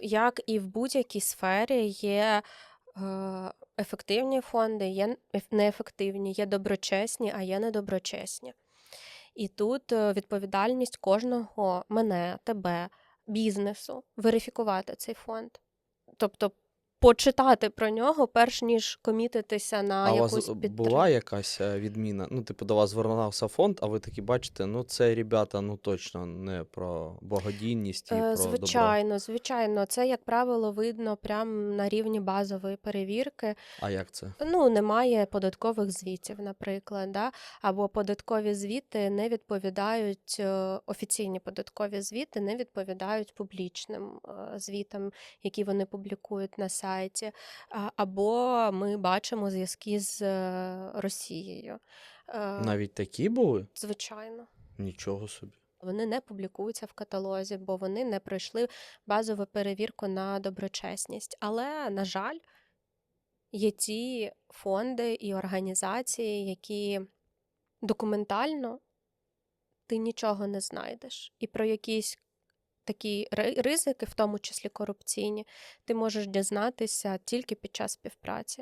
як і в будь-якій сфері, є е, ефективні фонди, є неефективні, є доброчесні, а є недоброчесні. І тут е, відповідальність кожного мене, тебе, бізнесу верифікувати цей фонд. Тобто почитати про нього, перш ніж комітитися на А у якусь вас підтримку. була якась е, відміна? Ну, типу, до вас звернувся фонд, а ви такі бачите, ну це ребята, ну точно не про благодійність і Е, про добро. Звичайно, звичайно, це, як правило, видно прямо на рівні базової перевірки. А як це? Ну, немає податкових звітів, наприклад, да? або податкові звіти не відповідають, е, офіційні податкові звіти не відповідають публічним звітам, які вони публікують на сайті. А- Або ми бачимо зв'язки з е, Росією. Е, Навіть такі були? Звичайно. Нічого собі. Вони не публікуються в каталозі, бо вони не пройшли базову перевірку на доброчесність. Але, на жаль, є ті фонди і організації, які документально ти нічого не знайдеш. І про якісь такі ри- ризики, в тому числі корупційні, ти можеш дізнатися тільки під час співпраці.